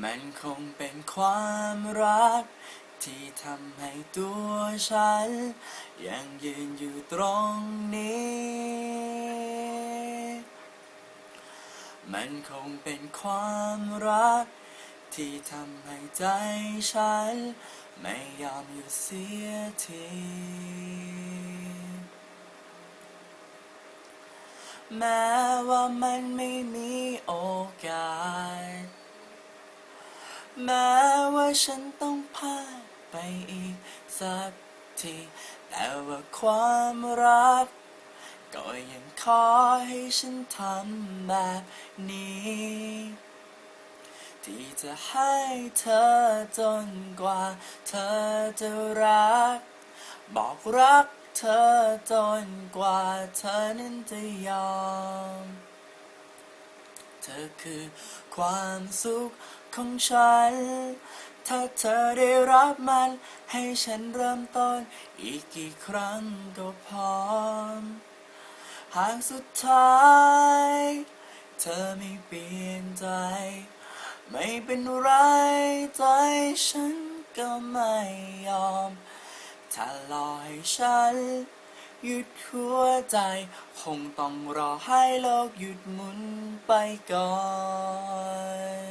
มันคงเป็นความรัก ที่ทำให้ตัวฉัน ยังยืนอยู่ตรงนี้ มันคงเป็นความรัก ที่ทำให้ใจฉัน ไม่ยอมหยุดเสียทีแม้ว่ามันไม่มีโอก แม้ว่าฉันต้องพลาดไปอีกสักที แต่ว่าความรัก ก็ยังขอให้ฉันทำแบบนี้ ที่จะให้เธอจนกว่า เธอจะรัก บอกรักเธอจนกว่าเธอนั้นจะยอม เธอคือความสุขของฉัน ถ้าเธอได้รับมัน ให้ฉันเริ่มต้น อีกกี่ครั้งก็พร้อม หากสุดท้าย เธอไม่เปลี่ยนใจ ไม่เป็นไรใจฉันก็ไม่ยอม ถ้ารอให้ฉัน หยุดหัวใจ คงต้องรอให้โลกหยุดหมุนไปก่อน